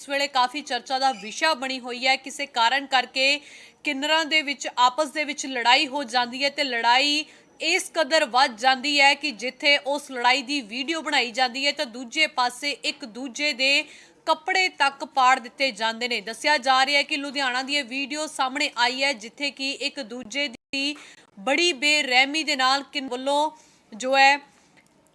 ਇਸ ਵੇਲੇ ਕਾਫੀ ਚਰਚਾ ਦਾ ਵਿਸ਼ਾ ਬਣੀ ਹੋਈ ਹੈ। ਕਿਸੇ ਕਾਰਨ ਕਰਕੇ ਕਿੰਨਰਾਂ ਦੇ ਵਿੱਚ, ਆਪਸ ਦੇ ਵਿੱਚ ਲੜਾਈ ਹੋ ਜਾਂਦੀ ਹੈ ਤੇ ਲੜਾਈ ਇਸ ਕਦਰ ਵੱਧ ਜਾਂਦੀ ਹੈ ਕਿ ਜਿੱਥੇ ਉਸ ਲੜਾਈ ਦੀ ਵੀਡੀਓ ਬਣਾਈ ਜਾਂਦੀ ਹੈ ਤਾਂ ਦੂਜੇ ਪਾਸੇ ਇੱਕ ਦੂਜੇ ਦੇ ਕੱਪੜੇ ਤੱਕ ਪਾੜ ਦਿੱਤੇ ਜਾਂਦੇ ਨੇ। ਦੱਸਿਆ ਜਾ ਰਿਹਾ ਹੈ ਕਿ ਲੁਧਿਆਣਾ ਦੀ ਇਹ ਵੀਡੀਓ ਸਾਹਮਣੇ ਆਈ ਹੈ, ਜਿੱਥੇ ਕਿ ਇੱਕ ਦੂਜੇ ਦੀ ਬੜੀ ਬੇਰਹਿਮੀ ਦੇ ਨਾਲ ਕਿਨ ਵੱਲੋਂ ਜੋ ਹੈ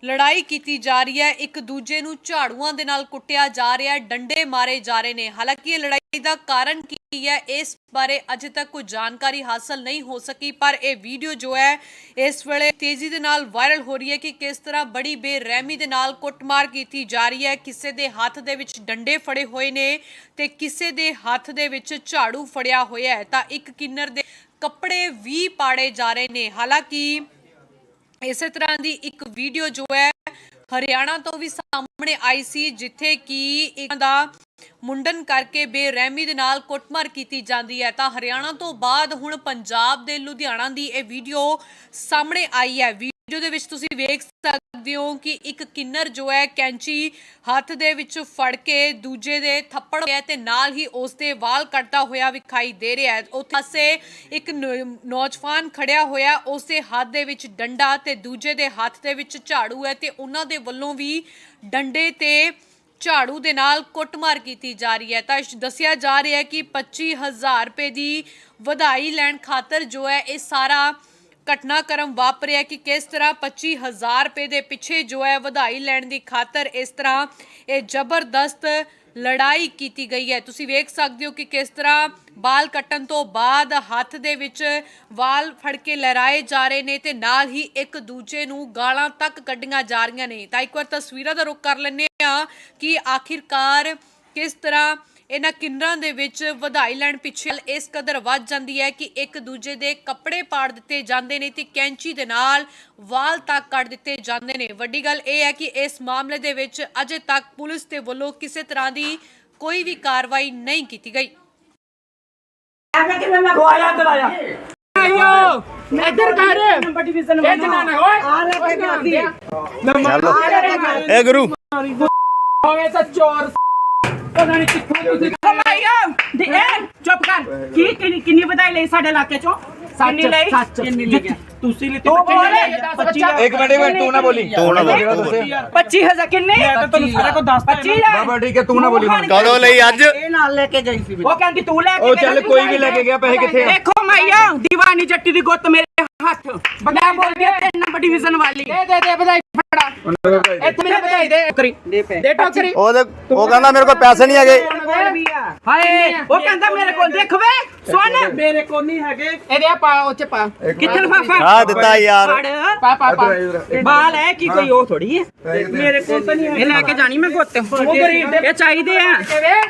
ਲੜਾਈ ਕੀਤੀ ਜਾ ਰਹੀ ਹੈ। ਇੱਕ ਦੂਜੇ ਨੂੰ ਝਾੜੂਆਂ ਦੇ ਨਾਲ ਕੁੱਟਿਆ ਜਾ ਰਿਹਾ ਹੈ। ਡੰਡੇ ਮਾਰੇ ਜਾ ਰਹੇ ਨੇ। ਹਾਲਾਂਕਿ ਇਹ ਲੜਾਈ ਦਾ ਕਾਰਨ ਕੀ ਹੈ, ਇਸ ਬਾਰੇ ਅਜੇ ਤੱਕ ਕੋਈ ਜਾਣਕਾਰੀ ਹਾਸਲ ਨਹੀਂ ਹੋ ਸਕੀ, ਪਰ ਇਹ ਵੀਡੀਓ ਜੋ ਹੈ, ਇਸ ਵੇਲੇ ਤੇਜ਼ੀ ਦੇ ਨਾਲ ਵਾਇਰਲ ਹੋ ਰਹੀ ਹੈ ਕਿ ਕਿਸ ਤਰ੍ਹਾਂ ਬੜੀ ਬੇਰਹਿਮੀ ਦੇ ਨਾਲ ਕੁੱਟਮਾਰ ਕੀਤੀ ਜਾ ਰਹੀ ਹੈ। ਕਿਸੇ ਦੇ ਹੱਥ ਦੇ ਵਿੱਚ ਡੰਡੇ ਫੜੇ ਹੋਏ ਨੇ ਤੇ ਕਿਸੇ ਦੇ ਹੱਥ ਦੇ ਵਿੱਚ ਝਾੜੂ ਫੜਿਆ ਹੋਇਆ ਹੈ। ਤਾਂ ਇੱਕ ਕਿੰਨਰ ਦੇ ਕੱਪੜੇ ਵੀ ਪਾੜੇ ਜਾ ਰਹੇ ਨੇ। ਹਾਲਾਂਕਿ ਇਸੇ ਤਰ੍ਹਾਂ ਦੀ ਇੱਕ ਵੀਡੀਓ ਜੋ ਹੈ ਹਰਿਆਣਾ ਤੋਂ ਵੀ ਸਾਹਮਣੇ ਆਈ ਸੀ, ਜਿੱਥੇ ਕਿ ਇੱਕ ਦਾ ਮੁੰਡਨ ਕਰਕੇ ਬੇਰਹਿਮੀ ਦੇ ਨਾਲ ਕੁੱਟਮਾਰ ਕੀਤੀ ਜਾਂਦੀ ਹੈ। ਤਾਂ ਹਰਿਆਣਾ ਤੋਂ ਬਾਅਦ ਹੁਣ ਪੰਜਾਬ ਦੇ ਲੁਧਿਆਣਾ ਦੀ ਇਹ ਵੀਡੀਓ ਸਾਹਮਣੇ ਆਈ ਹੈ। ਵੀਡੀਓ ਵਿੱਚ ਤੁਸੀਂ ਵੇਖ ਸਕਦੇ ਹੋ ਕਿ ਇੱਕ ਕਿੰਨਰ ਜੋ ਹੈ ਕੈਂਚੀ ਹੱਥ ਦੇ ਵਿੱਚ ਫੜ ਕੇ ਦੂਜੇ ਦੇ ਥੱਪੜ ਹੋਇਆ ਤੇ ਨਾਲ ਹੀ ਉਸ ਦੇ ਵਾਲ ਕੱਟਦਾ ਹੋਇਆ ਵਿਖਾਈ ਦੇ ਰਿਹਾ ਹੈ। ਉੱਥੇ ਪਾਸੇ ਇੱਕ ਨੌਜਵਾਨ ਖੜਿਆ ਹੋਇਆ, ਉਸ ਦੇ ਹੱਥ ਦੇ ਵਿੱਚ ਡੰਡਾ ਤੇ ਦੂਜੇ ਦੇ ਹੱਥ ਦੇ ਵਿੱਚ ਝਾੜੂ ਹੈ ਤੇ ਉਹਨਾਂ ਦੇ ਵੱਲੋਂ ਵੀ ਡੰਡੇ ਤੇ ਝਾੜੂ ਦੇ ਨਾਲ ਕੁੱਟਮਾਰ ਕੀਤੀ ਜਾ ਰਹੀ ਹੈ। ਤਾਂ ਦੱਸਿਆ ਜਾ ਰਿਹਾ ਹੈ ਕਿ 25000 ਰੁਪਏ ਦੀ ਵਧਾਈ ਲੈਣ ਖਾਤਰ ਜੋ ਹੈ ਇਹ ਸਾਰਾ ਘਟਨਾਕ੍ਰਮ ਵਾਪਰਿਆ ਕਿ ਕਿਸ ਤਰ੍ਹਾਂ 25000 ਰੁਪਏ ਦੇ ਪਿੱਛੇ ਜੋ ਹੈ ਵਧਾਈ ਲੈਣ ਦੀ ਖਾਤਰ ਇਸ ਤਰ੍ਹਾਂ ਇਹ ਜ਼ਬਰਦਸਤ ਲੜਾਈ ਕੀਤੀ ਗਈ ਹੈ। ਤੁਸੀਂ ਵੇਖ ਸਕਦੇ ਹੋ ਕਿ ਕਿਸ ਤਰ੍ਹਾਂ ਵਾਲ ਕੱਟਣ ਤੋਂ ਬਾਅਦ ਹੱਥ ਦੇ ਵਿੱਚ ਵਾਲ ਫੜ ਕੇ ਲਹਿਰਾਏ ਜਾ ਰਹੇ ਨੇ ਤੇ ਨਾਲ ਹੀ ਇੱਕ ਦੂਜੇ ਨੂੰ ਗਾਲਾਂ ਤੱਕ ਕੱਢੀਆਂ ਜਾ ਰਹੀਆਂ ਨੇ। ਤਾਂ ਇੱਕ ਵਾਰ ਤਸਵੀਰਾਂ ਦਾ ਰੁਖ ਕਰ ਲੈਂਦੇ ਆ ਕਿ ਆਖਿਰਕਾਰ ਕਿਸ ਤਰ੍ਹਾਂ ਇਹਨਾਂ ਕਿੰਨਰਾਂ ਦੇ ਵਿੱਚ ਵਧਾਈ ਲੈਣ ਪਿੱਛੇ ਇਸ ਕਦਰ ਵੱਧ ਜਾਂਦੀ ਹੈ ਕਿ ਇੱਕ ਦੂਜੇ ਦੇ ਕੱਪੜੇ ਪਾੜ ਦਿੱਤੇ ਜਾਂਦੇ ਨੇ ਤੇ ਕੈਂਚੀ ਦੇ ਨਾਲ ਵਾਲ ਤੱਕ ਕੱਟ ਦਿੱਤੇ ਜਾਂਦੇ ਨੇ। ਵੱਡੀ ਗੱਲ ਇਹ ਹੈ ਕਿ ਇਸ ਮਾਮਲੇ ਦੇ ਵਿੱਚ ਅਜੇ ਤੱਕ ਪੁਲਿਸ ਦੇ ਵੱਲੋਂ ਕਿਸੇ ਤਰ੍ਹਾਂ ਦੀ ਕੋਈ ਵੀ ਕਾਰਵਾਈ ਨਹੀਂ ਕੀਤੀ ਗਈ। ਐਵੇਂ ਕਿਵੇਂ ਮੈਂ ਆਇਆ ਇੱਧਰ ਕਰ। ਨੰਬਰ ਡਿਵੀਜ਼ਨ ਇਹ ਓਏ। ਆ ਕੇ ਗੁਰੂ। ਹੋਵੇ ਤਾਂ ਚੋਰ ਉਹਨਾਂ ਨੇ ਕਿੱਥੋਂ ਤੁਸੀਂ ਕਮਾਈਆ ਦੇ ਇਹ ਚੁੱਪ ਕਰ। ਕੀ ਕਿੰਨੀ ਕਿੰਨੀ ਵਧਾਈ ਲਈ ਸਾਡੇ ਇਲਾਕੇ ਚੋਂ? ਕਿੰਨੀ ਲਈ? ਸੱਚ ਕਿੰਨੀ ਲਈ ਤੁਸੀਂ ਲਈ ਤੂੰ ਬੋਲ। ਬੱਚਾ ਇੱਕ ਮਿੰਟ ਇੱਕ ਮਿੰਟ ਤੂੰ ਨਾ ਬੋਲੀ। ਤੂੰ ਨਾ ਬੋਲੀ। 25000 ਕਿੰਨੇ? ਮੈਂ ਤਾਂ ਤੁਹਾਨੂੰ ਸਾਰਾ ਕੁਝ ਦੱਸਦਾ 25 ਬਾਬਾ ਠੀਕ ਹੈ ਤੂੰ ਨਾ ਬੋਲੀ ਹੁਣ ਕਦੋਂ ਲਈ ਅੱਜ? ਇਹ ਨਾਲ ਲੈ ਕੇ ਜਾਈ ਸੀ ਉਹ ਕਹਿੰਦੀ ਤੂੰ ਲੈ ਕੇ ਉਹ ਚੱਲ ਕੋਈ ਵੀ ਲੈ ਕੇ ਗਿਆ ਪੈਸੇ ਕਿੱਥੇ ਆ? ਦੇਖੋ ਮਾਈਆ ਦੀਵਾਨੀ ਜੱਟੀ ਦੀ ਗੁੱਤ ਮੇਰੇ ਹੱਥ। ਮੈਂ ਬੋਲਦੀ ਆ ਤਿੰਨ ਨੰਬਰ ਡਿਵੀਜ਼ਨ ਵਾਲੀ ਦੇ ਦੇ ਦੇ ਵਧਾਈ ਫੜਾ। ਇੱਥੇ ਮੈਨੂੰ ਵਧਾਈ ਦੇ। ਟੋਕਰੀ ਦੇ ਟੋਕਰੀ ਉਹਦੇ ਉਹ ਕਹਿੰਦਾ ਮੇਰੇ ਕੋਲ ਪੈਸੇ ਨਹੀਂ ਹੈਗੇ। ਹਾਏ ਉਹ ਕਹਿੰਦਾ ਮੇਰੇ ਕੋਲ ਦੇਖ ਵੇ ਸੁਣ। ਮੇਰੇ ਕੋਲ ਨਹੀਂ ਹੈਗੇ। ਇਹਦੇ ਆ ਪਾ ਉਹ ਚ ਪਾ। ਕਿੱਥੇ ਲਫਾਫਾ? ਆ ਦਿੱਤਾ ਯਾਰ। ਫੜ। ਪਾ ਪਾ ਪਾ। ਬਾਲ ਹੈ ਕੀ ਕੋਈ ਉਹ ਥੋੜੀ ਹੈ? ਮੇਰੇ ਕੋਲ ਤਾਂ ਨਹੀਂ ਇਹ ਲੈ ਕੇ ਜਾਣੀ ਮੈਂ ਗੁੱਤ। ਇਹ ਚਾਹੀਦੇ ਆ।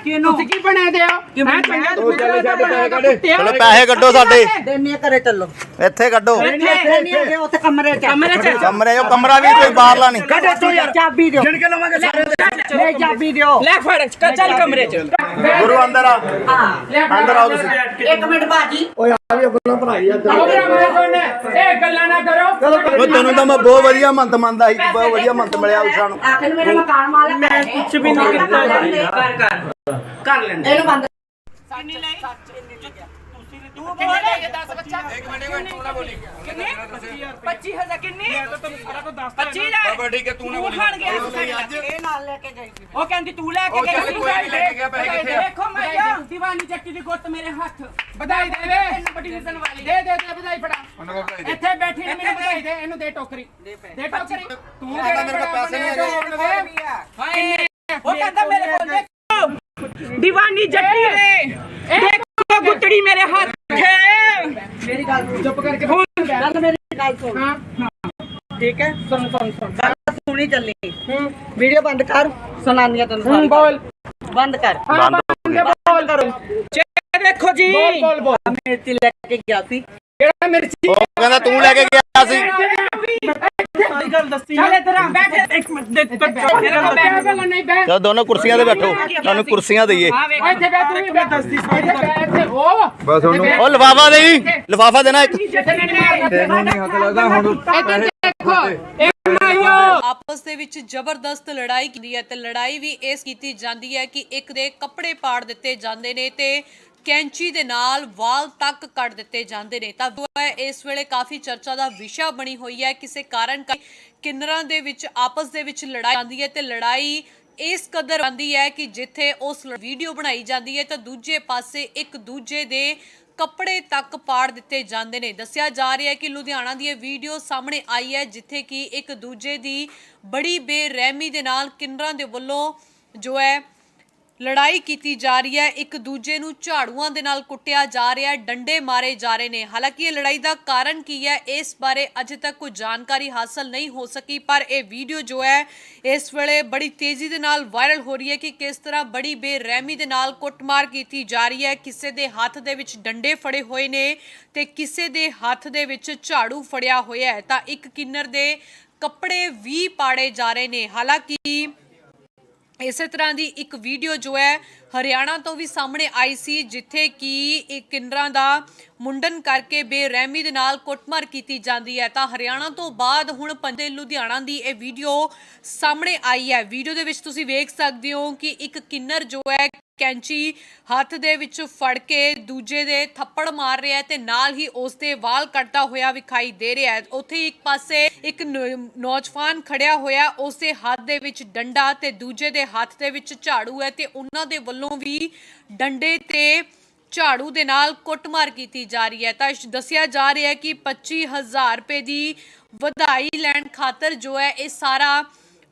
ਕਿਨੂੰ ਤੁਸੀਂ ਕੀ ਬਣਾ ਦਿਓ ਮੈਂ ਚੰਗਾ ਤੂੰ ਚੱਲ ਛੱਡ ਪੈਸੇ ਕੱਢ। ਚਲੋ ਪੈਸੇ ਕੱਢੋ ਸਾਡੇ। ਦੇਨੇ ਕਰੇ ਚੱਲੋ ਇੱਥੇ ਕੱਢੋ। ਇੱਥੇ ਨਹੀਂ ਹੈਗੇ ਉੱਥੇ ਕਮਰੇ ਚ ਕਮਰੇ ਚ ਕਮਰੇ ਉਹ ਕਮਰਾ ਵੀ ਕੋਈ ਬਾਹਰਲਾ ਨਹੀਂ। ਕੱਢ ਤੂੰ ਯਾਰ ਚਾਬੀ ਦਿਓ। ਕੇ ਲਵਾਂਗੇ ਸਾਰੇ। ਨਹੀਂ ਚਾਬੀ ਦਿਓ। ਲੈ ਫੜ ਚੱਲ ਕਮਰੇ ਚ। ਗੁਰੂ ਅੰਦਰ ਆ। ਅੰਦਰ ਆਓ ਤੁਸੀਂ। ਇੱਕ ਮਿੰਟ ਬਾਜੀ ਇਹ ਗੱਲਾਂ ਨਾ ਕਰੋ। ਉਹ ਤੈਨੂੰ ਤਾਂ ਮੈਂ ਬਹੁਤ ਵਧੀਆ ਮੰਤ ਮੰਨਦਾ ਸੀ ਬਹੁਤ ਵਧੀਆ ਮੰਤ ਮਿਲਿਆ ਉਸਾਂ ਨੂੰ। ਆਖਰ ਮੇਰਾ ਮਕਾਨ ਮਾਲਕ ਮੈਂ ਕੁਝ ਵੀ ਨਹੀਂ ਕੀਤਾ। ਕਰ ਕਰ ਕਰ। ਲੈਂਦੇ। ਇਹਨੂੰ ਬੰਦ ਤੂੰ ਬੋਲ 10 ਬੱਚਾ? ਇੱਕ ਮਿੰਟ ਇੱਕ ਤੂੰ ਨਾ ਬੋਲੀ। ਕਿੰਨੇ? 25000 ਕਿੰਨੇ? ਮੈਂ ਤਾਂ ਤੁਹਾਨੂੰ ਸਾਰਾ ਕੁਝ ਦੱਸਦਾ 25 ਲੈ। ਬਾਬਾ ਠੀਕ ਹੈ ਤੂੰ ਨਾ ਬੋਲੀ। ਖਾਣ ਗਿਆ। ਸਾਡੇ ਨਾਲ। ਇਹ ਨਾਲ ਲੈ ਕੇ ਜਾਈ ਸੀ। ਉਹ ਕਹਿੰਦੀ ਤੂੰ ਲੈ ਕੇ ਉਹ ਚੱਲ ਗਈ ਕੋਈ ਨਹੀਂ ਲੈ ਕੇ ਗਿਆ ਪੈਸੇ ਕਿੱਥੇ ਆ? ਦੇਖੋ ਮਾਇਆ ਦੀਵਾਨੀ ਜੱਟੀ ਦੀ ਗੁੱਤ ਮੇਰੇ ਹੱਥ। ਵਧਾਈ ਦੇ। ਦੇ ਨੰਬਰ ਡਿਵੀਜ਼ਨ ਵਾਲੀ ਦੇ ਦੇ ਦੇ ਵਧਾਈ ਫੜਾ। ਉਹਨਾਂ ਕੋਲ ਵਧਾਈ ਦੇ। ਇੱਥੇ ਬੈਠੀ ਨੇ ਮੈਨੂੰ ਵਧਾਈ ਦੇ ਇਹਨੂੰ ਦੇ ਟੋਕਰੀ। ਦੇ ਟੋਕਰੀ। ਤੂੰ ਕਹਿੰਦਾ ਮੇਰੇ ਕੋਲ ਪੈਸੇ ਨਹੀਂ ਹੈਗੇ। ਹਾਏ। ਉਹ ਕਹਿੰਦਾ ਮੇਰੇ ਕੋਲ ਦੇਖੋ। ਦੀਵਾਨੀ ਜੱਟੀ ਦੇ ਦੇਖੋ ਗੁੱਤੜੀ ਮੇਰੇ ਹੱਥ ਚੁੱਪ ਕਰਕੇ ਗੱਲ ਮੇਰੀ ਗੱਲ ਸੁਣ। ਹਾਂ ਠੀਕ ਹੈ? ਸੁਣ ਸੁਣ ਸੁਣ। ਗੱਲ ਸੁਣੀ ਚੱਲੀ। ਹੂੰ। ਵੀਡੀਓ ਬੰਦ ਕਰ ਸੁਣਾਨੀਆਂ ਤੈਨੂੰ ਹੂੰ ਸਾਰੀ। ਬੋਲ। ਬੰਦ ਕਰ। ਹਾਂ ਬੋਲ। ਕਰੋ। ਇਹ ਦੇਖੋ ਜੀ। ਬੋਲ ਬੋਲ ਬੋਲ। ਮੇਰੇ ਤੇ ਲੈ ਕੇ ਗਿਆ ਸੀ। ਕਿਹੜਾ ਮਿਰਚੀ? ਉਹ ਕਹਿੰਦਾ ਤੂੰ ਲੈ ਕੇ ਗਿਆ ਸੀ। ਸਾਰੀ ਗੱਲ ਦੱਸੀ। ਚੱਲ ਇੱਧਰ ਆ। ਬੈਠ ਇੱਕ ਮਿੰਟ ਦੇ ਬੈਠ ਦੋਨੋਂ ਕੁਰਸੀਆਂ ਤੇ ਬੈਠੋ। ਤੁਹਾਨੂੰ ਕੁਰਸੀਆਂ ਦਈਏ। ਆ ਵੇਖ ਇੱਥੇ ਬੈ ਤੂੰ ਵੀ ਦੱਸਦੀ ਬੈ ਇੱਥੇ ਉਹ ਬਸ ਉਹਨੂੰ ਉਹ ਲਿਫਾਫਾ ਦੇਈ ਲਿਫਾਫਾ ਦੇਣਾ ਇੱਕ। ਤੈਨੂੰ ਨਹੀਂ ਹੱਥ ਲੱਗਦਾ ਹੁਣ ਆਪਸ ਦੇ ਵਿੱਚ ਜ਼ਬਰਦਸਤ ਲੜਾਈ ਕੀਤੀ ਹੈ ਤੇ ਲੜਾਈ ਵੀ ਇਸ ਕੀਤੀ ਜਾਂਦੀ ਹੈ ਕਿ ਇੱਕ ਦੇ ਕੱਪੜੇ ਪਾੜ ਦਿੱਤੇ ਜਾਂਦੇ ਨੇ ਤੇ ਕੈਂਚੀ ਦੇ ਨਾਲ ਵਾਲ ਤੱਕ ਕੱਟ ਦਿੱਤੇ ਜਾਂਦੇ ਨੇ। ਤਾਂ ਇਸ ਵੇਲੇ ਕਾਫੀ ਚਰਚਾ ਦਾ ਵਿਸ਼ਾ ਬਣੀ ਹੋਈ ਹੈ। ਕਿਸੇ ਕਾਰਨ ਕਿੰਨਰਾਂ ਦੇ ਵਿੱਚ ਆਪਸ ਦੇ ਵਿੱਚ ਲੜਾਈ ਜਾਂਦੀ ਹੈ ਤੇ ਲੜਾਈ ਇਸ ਕਦਰ ਆਂਦੀ ਹੈ ਕਿ ਜਿੱਥੇ ਉਸ ਵੀਡੀਓ ਬਣਾਈ ਜਾਂਦੀ ਹੈ ਤਾਂ ਦੂਜੇ ਪਾਸੇ ਇੱਕ ਦੂਜੇ ਦੇ ਕੱਪੜੇ ਤੱਕ ਪਾੜ ਦਿੱਤੇ ਜਾਂਦੇ ਨੇ। ਦੱਸਿਆ ਜਾ ਰਿਹਾ ਹੈ ਕਿ ਲੁਧਿਆਣਾ ਦੀ ਇਹ ਵੀਡੀਓ ਸਾਹਮਣੇ ਆਈ ਹੈ, ਜਿੱਥੇ ਕਿ ਇੱਕ ਦੂਜੇ ਦੀ ਬੜੀ ਬੇਰਹਿਮੀ ਦੇ ਨਾਲ ਕਿੰਨਰਾਂ ਦੇ ਵੱਲੋਂ ਜੋ ਹੈ ਲੜਾਈ ਕੀਤੀ ਜਾ ਰਹੀ ਹੈ। ਇੱਕ ਦੂਜੇ ਨੂੰ ਝਾੜੂਆਂ ਦੇ ਨਾਲ ਕੁੱਟਿਆ ਜਾ ਰਿਹਾ ਹੈ। ਡੰਡੇ ਮਾਰੇ ਜਾ ਰਹੇ ਨੇ। ਹਾਲਾਂਕਿ ਇਹ ਲੜਾਈ ਦਾ ਕਾਰਨ ਕੀ ਹੈ, ਇਸ ਬਾਰੇ ਅਜੇ ਤੱਕ ਕੋਈ ਜਾਣਕਾਰੀ ਹਾਸਲ ਨਹੀਂ ਹੋ ਸਕੀ, ਪਰ ਇਹ ਵੀਡੀਓ ਜੋ ਹੈ, ਇਸ ਵੇਲੇ ਬੜੀ ਤੇਜ਼ੀ ਦੇ ਨਾਲ ਵਾਇਰਲ ਹੋ ਰਹੀ ਹੈ ਕਿ ਕਿਸ ਤਰ੍ਹਾਂ ਬੜੀ ਬੇਰਹਿਮੀ ਦੇ ਨਾਲ ਕੁੱਟਮਾਰ ਕੀਤੀ ਜਾ ਰਹੀ ਹੈ। ਕਿਸੇ ਦੇ ਹੱਥ ਦੇ ਵਿੱਚ ਡੰਡੇ ਫੜੇ ਹੋਏ ਨੇ ਤੇ ਕਿਸੇ ਦੇ ਹੱਥ ਦੇ ਵਿੱਚ ਝਾੜੂ ਫੜਿਆ ਹੋਇਆ ਹੈ। ਤਾਂ ਇੱਕ ਕਿੰਨਰ ਦੇ ਕੱਪੜੇ ਵੀ ਪਾੜੇ ਜਾ ਰਹੇ ਨੇ। ਹਾਲਾਂਕਿ ਇਸੇ ਤਰ੍ਹਾਂ ਦੀ ਇੱਕ ਵੀਡੀਓ ਜੋ ਹੈ ਹਰਿਆਣਾ ਤੋਂ ਵੀ ਸਾਹਮਣੇ ਆਈ ਸੀ, ਜਿੱਥੇ ਕਿ ਇੱਕ ਕਿੰਨਰਾਂ ਦਾ ਮੁੰਡਨ ਕਰਕੇ ਬੇਰਹਿਮੀ ਦੇ ਨਾਲ ਕੁੱਟਮਾਰ ਕੀਤੀ ਜਾਂਦੀ ਹੈ। ਤਾਂ ਹਰਿਆਣਾ ਤੋਂ ਬਾਅਦ ਹੁਣ ਪੰਜੇ ਲੁਧਿਆਣਾ ਦੀ ਇਹ ਵੀਡੀਓ ਸਾਹਮਣੇ ਆਈ ਹੈ। ਵੀਡੀਓ ਦੇ ਵਿੱਚ ਤੁਸੀਂ ਵੇਖ ਸਕਦੇ ਹੋ ਕਿ ਇੱਕ ਕਿੰਨਰ ਜੋ ਹੈ ਕੈਂਚੀ ਹੱਥ ਦੇ ਵਿੱਚ ਫੜ ਕੇ ਦੂਜੇ ਦੇ ਥੱਪੜ ਮਾਰ ਰਿਹਾ ਹੈ ਤੇ ਨਾਲ ਹੀ ਉਸ ਦੇ ਵਾਲ ਕੱਟਦਾ ਹੋਇਆ ਵਿਖਾਈ ਦੇ ਰਿਹਾ ਹੈ। ਉੱਥੇ ਇੱਕ ਪਾਸੇ ਇੱਕ ਨੌਜਵਾਨ ਖੜਿਆ ਹੋਇਆ, ਉਸ ਦੇ ਹੱਥ ਦੇ ਵਿੱਚ ਡੰਡਾ ਤੇ ਦੂਜੇ ਦੇ ਹੱਥ ਦੇ ਵਿੱਚ ਝਾੜੂ ਹੈ ਤੇ ਉਹਨਾਂ ਦੇ ਵੱਲੋਂ ਵੀ ਡੰਡੇ ਤੇ ਝਾੜੂ ਦੇ ਨਾਲ ਕੁੱਟਮਾਰ ਕੀਤੀ ਜਾ ਰਹੀ ਹੈ। ਤਾਂ ਦੱਸਿਆ ਜਾ ਰਿਹਾ ਹੈ ਕਿ 25000 ਰੁਪਏ ਦੀ ਵਧਾਈ ਲੈਣ ਖਾਤਰ ਜੋ ਹੈ ਇਹ ਸਾਰਾ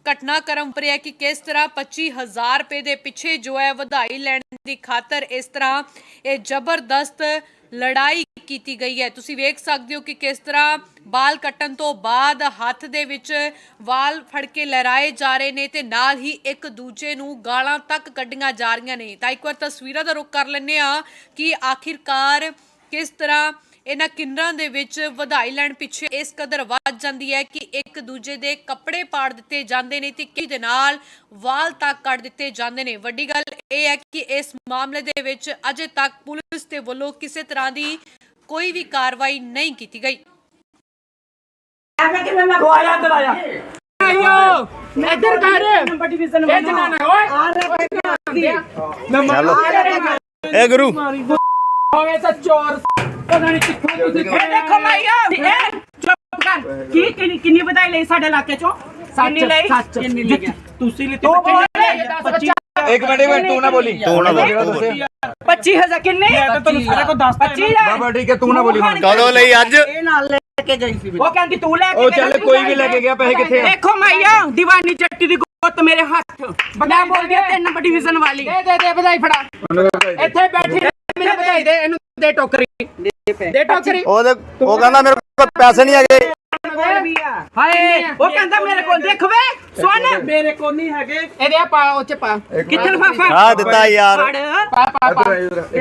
ਘਟਨਾਕ੍ਰਮ ਪਰਿਆ ਕਿ ਕਿਸ ਤਰ੍ਹਾਂ 25000 ਰੁਪਏ ਦੇ ਪਿੱਛੇ ਜੋ ਹੈ ਵਧਾਈ ਲੈਣ ਦੀ ਖਾਤਰ ਇਸ ਤਰ੍ਹਾਂ ਇਹ ਜ਼ਬਰਦਸਤ ਲੜਾਈ ਕੀਤੀ ਗਈ ਹੈ। ਤੁਸੀਂ ਵੇਖ ਸਕਦੇ ਹੋ ਕਿ ਕਿਸ ਤਰ੍ਹਾਂ ਵਾਲ ਕੱਟਣ ਤੋਂ ਬਾਅਦ ਹੱਥ ਦੇ ਵਿੱਚ ਵਾਲ ਫੜ ਕੇ ਲਹਿਰਾਏ ਜਾ ਰਹੇ ਨੇ ਤੇ ਨਾਲ ਹੀ ਇੱਕ ਦੂਜੇ ਨੂੰ ਗਾਲਾਂ ਤੱਕ ਕੱਢੀਆਂ ਜਾ ਰਹੀਆਂ ਨੇ। ਤਾਂ ਇੱਕ ਵਾਰ ਤਸਵੀਰਾਂ ਦਾ ਰੁਖ ਕਰ ਲੈਂਦੇ ਆ ਕਿ ਆਖਿਰਕਾਰ ਕਿਸ ਤਰ੍ਹਾਂ ਇਹਨਾਂ ਕਿੰਨਰਾਂ ਦੇ ਵਿੱਚ ਵਧਾਈ ਲੈਣ ਪਿੱਛੇ ਇਸ ਕਦਰ ਵੱਧ ਜਾਂਦੀ ਹੈ ਕਿ ਇੱਕ ਦੂਜੇ ਦੇ ਕੱਪੜੇ ਪਾੜ ਦਿੱਤੇ ਜਾਂਦੇ ਨੇ ਤੇ ਕੀ ਦੇ ਨਾਲ ਵਾਲ ਤੱਕ ਕੱਢ ਦਿੱਤੇ ਜਾਂਦੇ ਨੇ। ਵੱਡੀ ਗੱਲ ਇਹ ਹੈ ਕਿ ਇਸ ਮਾਮਲੇ ਦੇ ਵਿੱਚ ਅਜੇ ਤੱਕ ਪੁਲਿਸ ਦੇ ਵੱਲੋਂ ਕਿਸੇ ਤਰ੍ਹਾਂ ਦੀ ਕੋਈ ਵੀ ਕਾਰਵਾਈ ਨਹੀਂ ਕੀਤੀ ਗਈ। ਐਵੇਂ ਕਿਵੇਂ ਮੈਂ ਆਇਆ ਇੱਧਰ ਆਇਆ ਆਇਓ ਇੱਧਰ ਕਰ। ਨੰਬਰ ਡਿਵੀਜ਼ਨ ਇਹ ਜਨਾਨਾ ਓਏ। ਚਲੋ ਇਹ ਗੁਰੂ। ਹੋਵੇ ਤਾਂ ਚੋਰ ਪਤਾ ਨਹੀਂ ਕਿੱਥੋਂ ਤੁਸੀਂ ਇਹ ਦੇਖੋ ਮਾਈਆ। ਇਹ ਚੁੱਪ ਕਰ। ਕੀ ਕਿੰਨੀ ਕਿੰਨੀ ਵਧਾਈ ਲਈ ਸਾਡੇ ਇਲਾਕੇ ਚੋਂ? ਕਿੰਨੀ ਲਈ? ਸੱਚ ਕਿੰਨੀ ਲਈ ਤੁਸੀਂ ਲਿੱਤੀ ਬੱਚੀ ਇੱਕ ਮਿੰਟ ਇੱਕ ਮਿੰਟ ਤੂੰ ਨਾ ਬੋਲੀ। ਤੂੰ ਨਾ ਬੋਲੀ, ਤੂੰ ਦੱਸਿਆ। 25000 ਕਿੰਨੇ? ਮੈਂ ਤਾਂ ਤੁਹਾਨੂੰ ਸਾਰਾ ਕੁਝ ਦੱਸਦਾ 25000 ਬਾਬਾ ਠੀਕ ਹੈ ਤੂੰ ਨਾ ਬੋਲੀ ਹੁਣ ਕਦੋਂ ਲਈ ਅੱਜ। ਇਹ ਨਾਲ ਲੈ ਕੇ ਗਈ ਸੀ ਉਹ ਕਹਿੰਦੀ ਤੂੰ ਲੈ ਕੇ ਉਹ ਗਈ, ਚੱਲ ਤੂੰ ਕੋਈ ਵੀ ਲੈ ਕੇ ਗਿਆ ਪੈਸੇ ਕਿੱਥੇ ਆ? ਦੇਖੋ ਮਾਈਆ ਦੀਵਾਨੀ ਚੱਟੀ ਦੀ ਗੁੱਤ ਮੇਰੇ ਹੱਥ। ਮੈਂ ਬੋਲਦੀ ਆ ਤਿੰਨ ਨੰਬਰ ਡਿਵੀਜ਼ਨ ਵਾਲੀ। ਦੇ ਦੇ ਦੇ ਵਧਾਈ ਫੜਾ। ਇੱਥੇ ਬੈਠੀ ਮੈਨੂੰ ਵਧਾਈ ਦੇ ਇਹਨੂੰ ਦੇ ਟੋਕਰੀ। ਦੇ ਟੋਕਰੀ। ਉਹਦੇ ਉਹ ਕਹਿੰਦਾ ਮੇਰੇ ਕੋਲ ਪੈਸੇ ਨਹੀਂ ਹੈਗੇ। ਹਾਏ ਉਹ ਕਹਿੰਦਾ ਮੇਰੇ ਕੋਲ ਦੇਖ ਵੇ ਸੁਣ। ਮੇਰੇ ਕੋਲ ਨਹੀਂ ਹੈਗੇ। ਇਹਦੇ ਆ ਪਾ ਉਹ ਚ ਪਾ। ਕਿੱਥੇ ਲਫਾਫਾ? ਆ ਦਿੱਤਾ ਯਾਰ। ਪਾ ਪਾ ਪਾ।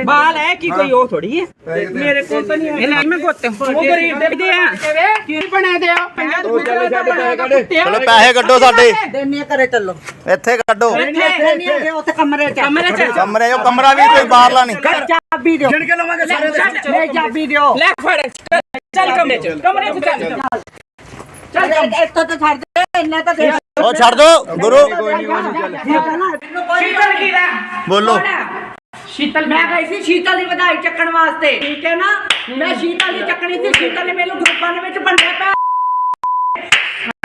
ਬਾਲ ਹੈ ਕੀ ਕੋਈ ਉਹ ਥੋੜੀ ਹੈ? ਮੇਰੇ ਕੋਲ ਤਾਂ ਨਹੀਂ ਹੈ ਲੈ ਮੈਂ ਗੁੱਤ ਉਹ ਗਰੀਬ ਦੇ ਆ। ਕੀ ਬਣੇ ਦੇ ਆ ਉਹ ਚੱਲ ਛੱਡ ਪੈਸੇ ਕੱਢ ਸਾਡੇ। ਦੇਮੀਆਂ ਕਰੇ ਚੱਲੋ ਇੱਥੇ ਕੱਢੋ। ਇੱਥੇ ਨਹੀਂ ਹੈਗੇ ਉੱਥੇ ਕਮਰੇ ਚ ਕਮਰੇ ਚ ਕਮਰੇ ਕਮਰਾ ਵੀ ਕੋਈ ਬਾਹਰਲਾ ਨਹੀਂ। ਚਾਬੀ ਦਿਓ। ਕੇ ਲਵਾਂਗੇ ਸਾਰੇ ਨਹੀਂ ਚਾਬੀ ਦਿਓ। ਲੈ ਫੜ। ਚੱਲ ਕਮਰੇ ਚ ਕਮਰੇ ਚ ਚੱਲ। ਚੱਲ ਇੱਥੋਂ ਤਾਂ ਛੱਡ ਦੇ ਇੰਨਾ ਤਾਂ ਦੇ ਉਹ ਛੱਡ ਦੋ ਗੁਰੂ। ਸ਼ੀਤਲ ਕੀ ਦਾ ਬੋਲੋ। ਸ਼ੀਤਲ ਮੈਂ ਗਈ ਸੀ ਸ਼ੀਤਲ ਦੀ ਵਧਾਈ ਚੱਕਣ ਵਾਸਤੇ। ਠੀਕ ਹੈ ਨਾ? ਮੈਂ ਸ਼ੀਤਲ ਦੀ ਚੱਕਣੀ ਸੀ ਸ਼ੀਤਲ ਨੇ ਮੈਨੂੰ ਗਰੁੱਪਾਂ ਦੇ ਵਿੱਚ ਵੰਡਿਆ ਪਿਆ।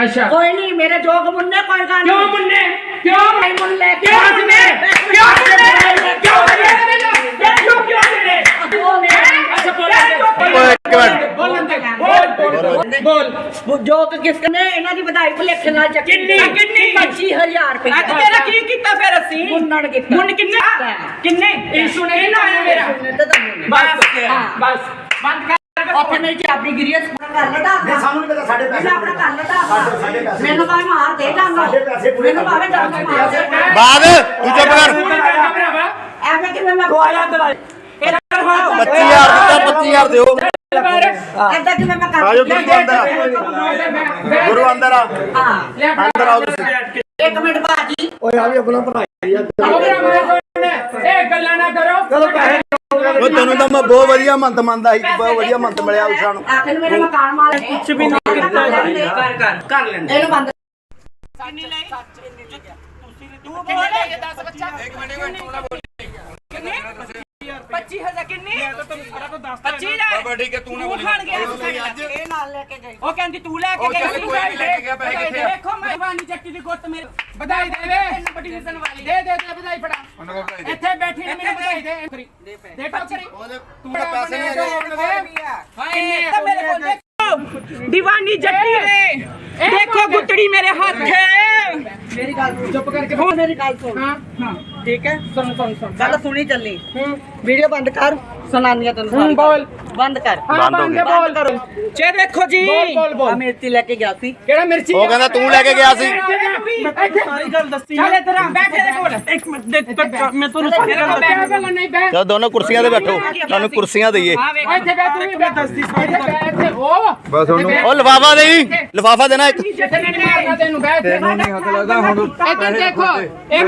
ਅੱਛਾ। ਕੋਈ ਨਹੀਂ ਮੇਰੇ ਜੋਗ ਮੁੰਨੇ ਕੋਈ ਗੱਲ ਕਿਉਂ ਮੁੰਨੇ? ਕਿਉਂ ਨਹੀਂ ਮੁੰਨੇ? ਕਿਉਂ ਮੁੰਨੇ? ਕਿਉਂ ਮੁੰਨੇ? ਕਿਉਂ ਮੁੰਨੇ? ਕਿਉਂ ਕਿਉਂ ਮੁੰਨੇ? ਅੱਛਾ ਬੋਲ। ਇੱਕ ਮਿੰਟ। ਬੋਲ। ਬੋਲ। ਜੋਗ ਕਿਸ ਨੇ ਇਹਨਾਂ ਦੀ ਵਧਾਈ ਭੁਲੇਖੇ ਨਾਲ ਚੱਕੀ। ਕਿੰਨੀ? ਕਿੰਨੀ? 25000 ਰੁਪਏ। ਅੱਜ ਤੇਰਾ ਕੀ ਕੀਤਾ ਫਿਰ ਅਸੀਂ? ਮੁੰਨਣ ਕੀਤਾ। ਮੁੰਨ ਕਿੰਨੇ ਕਿੰਨੇ? ਇਹ ਸੁਣੇ ਕਿੰਨਾ ਆਇਆ ਮੇਰਾ? ਬਸ ਬਸ। ਬੰਦ ਕਰ ਉੱਥੇ ਮੇਰੀ ਚਾਬੀ ਗਿਰੀ ਹੈ ਆਪਣਾ ਘਰ ਲੜਾ ਸਾਨੂੰ ਨਹੀਂ ਪਤਾ ਸਾਡੇ ਮੈਂ ਆਪਣਾ ਘਰ ਲੜਾ ਮੈਨੂੰ ਭਾਵੇਂ ਮਾਰ ਦੇ ਜਾਣਾ ਮੈਨੂੰ ਭਾਵੇਂ ਡਰ ਮਾਰ ਦੇ। ਬਾਦ ਤੂੰ ਚੁੱਪ ਕਰ। ਐਵੇਂ ਕਿਵੇਂ ਮੈਂ ਆਇਆ ਇੱਧਰ ਆ ਇਹਦਾ ਕਰਵਾ 25000 ਦਿੱਤਾ 25000 ਦਿਓ। ਐਦਾਂ ਕਿਵੇਂ ਮੈਂ ਕਰ ਆਜੋ ਗੁਰੂ ਅੰਦਰ ਆ। ਗੁਰੂ ਅੰਦਰ ਆ। ਹਾਂ ਅੰਦਰ ਆਓ ਤੁਸੀਂ। ਇੱਕ ਮਿੰਟ ਬਾਜੀ। ਇਹ ਗੱਲਾਂ ਨਾ ਕਰੋ। ਉਹ ਤੈਨੂੰ ਤਾਂ ਮੈਂ ਬਹੁਤ ਵਧੀਆ ਮੰਤ ਮੰਨਦਾ ਸੀ ਬਹੁਤ ਵਧੀਆ ਮੰਤ ਮਿਲਿਆ ਉਸ ਨੂੰ। ਆਖਰ ਮੇਰੇ ਮਕਾਨ ਮਾਲਕ ਕੁਝ ਵੀ ਨਹੀਂ ਕਰ। ਕਰ ਕਰ। ਲੈਂਦੇ। ਇਹਨੂੰ ਬੰਦ ਤੂੰ ਬੋਲੇ। 10 ਬੱਚਾ। ਇੱਕ ਮਿੰਟ ਇੱਕ ਮਿੰਟ। ਤੂੰ ਨਾ ਬੋਲੀ ਕਿੰਨੇ? 25000 ਕਿੰਨੀ? ਮੈਂ ਤਾਂ ਤੈਨੂੰ ਸਾਰਾ ਕੁਝ ਦੱਸਦਾ 25000 ਬਾਬਾ ਠੀਕ ਹੈ ਤੂੰ ਨਾ ਬੋਲੀ। ਖਾਣ ਗਿਆ। ਇਹ ਨਾਲ ਲੈ ਕੇ ਗਈ ਉਹ ਕਹਿੰਦੀ ਤੂੰ ਲੈ ਕੇ ਗਈ ਨਹੀਂ ਲੈ ਕੇ ਗਿਆ, ਪੈਸੇ ਕਿੱਥੇ ਆ? ਦੇਖੋ ਮੈਂ ਵਾਨੀ ਚੱਕੀ ਦੀ ਗੁੱਤ ਮੇਰੇ ਵਧਾਈ ਦੇ ਦੇ। ਬੜੀ ਦਿਸਣ ਵਾਲੀ। ਦੇ ਦੇ ਦੇ ਵਧਾਈ ਫੜਾ। ਉਹਨਾਂ ਕੋਲ ਭੇਜ ਦੇ। ਇੱਥੇ ਬੈਠੀ ਨੇ ਮੈਨੂੰ ਵਧਾਈ ਦੇ। ਦੇ ਟੋਕਰੀ ਤੂੰ ਤਾਂ ਪੈਸੇ ਨਹੀਂ ਹੈਗੇ। ਹਾਏ ਤਾਂ ਮੇਰੇ ਕੋਲ ਦੀਵਾਨੀ ਜੱਟੀ ਰੇ ਦੇਖੋ ਗੁੱਤੜੀ ਮੇਰੇ ਹੱਥ ਹੈ ਮੇਰੀ ਗੱਲ ਚੁੱਪ ਕਰਕੇ ਮੇਰੀ ਗੱਲ ਸੁਣ ਹਾਂ ਹਾਂ ਠੀਕ ਹੈ ਸੁਣ ਸੁਣ ਸੁਣ ਗੱਲ ਸੁਣੀ ਚੱਲੀ ਹੂੰ ਵੀਡੀਓ ਬੰਦ ਕਰ ਸੁਣਾਨੀਆਂ ਤੈਨੂੰ ਸਾਰੀ ਬੋਲ। ਬੰਦ ਕਰ। ਬੰਦ ਹੋ ਬੰਦ ਕਰੋ। ਜੇ ਦੇਖੋ ਜੀ। ਬੋਲ ਬੋਲ ਮਿਰਚੀ ਲੈ ਕੇ ਗਿਆ ਸੀ। ਕਿਹੜਾ ਮਿਰਚੀ ਉਹ ਕਹਿੰਦਾ ਤੂੰ ਲੈ ਕੇ ਗਿਆ ਸੀ। ਸਾਰੀ ਗੱਲ ਦੱਸੀ ਚੱਲ ਇੱਧਰ ਆ ਬੈਠੇ ਦੇ ਕੋਲ। ਇੱਕ ਮਿੰਟ ਦੇਖ ਮੈਂ ਤੁਹਾਨੂੰ ਸਾਰੀ ਗੱਲ ਦੱਸੀ ਨਹੀਂ ਬੈਠ ਚਲ ਦੋਨੋਂ ਕੁਰਸੀਆਂ ਤੇ ਬੈਠੋ। ਤੁਹਾਨੂੰ ਕੁਰਸੀਆਂ ਦਈਏ ਆ ਵੇਖ ਇੱਥੇ ਬੈਠ ਤੂੰ ਵੀ ਬੈਠ। ਦੱਸੀ ਸਾਰੀ ਗੱਲ। ਬਸ ਹੁਣ ਉਹ ਲਫਾਫਾ ਦੇਈ ਲਫਾਫਾ ਦੇਣਾ ਇੱਕ। ਜਿੱਥੇ ਨਹੀਂ ਮਾਰਨਾ ਤੈਨੂੰ ਬੈਠ ਤੈਨੂੰ ਨਹੀਂ ਹੱਥ ਲੱਗਦਾ ਹੁਣ ਇੱਧਰ ਦੇਖੋ ਇਹ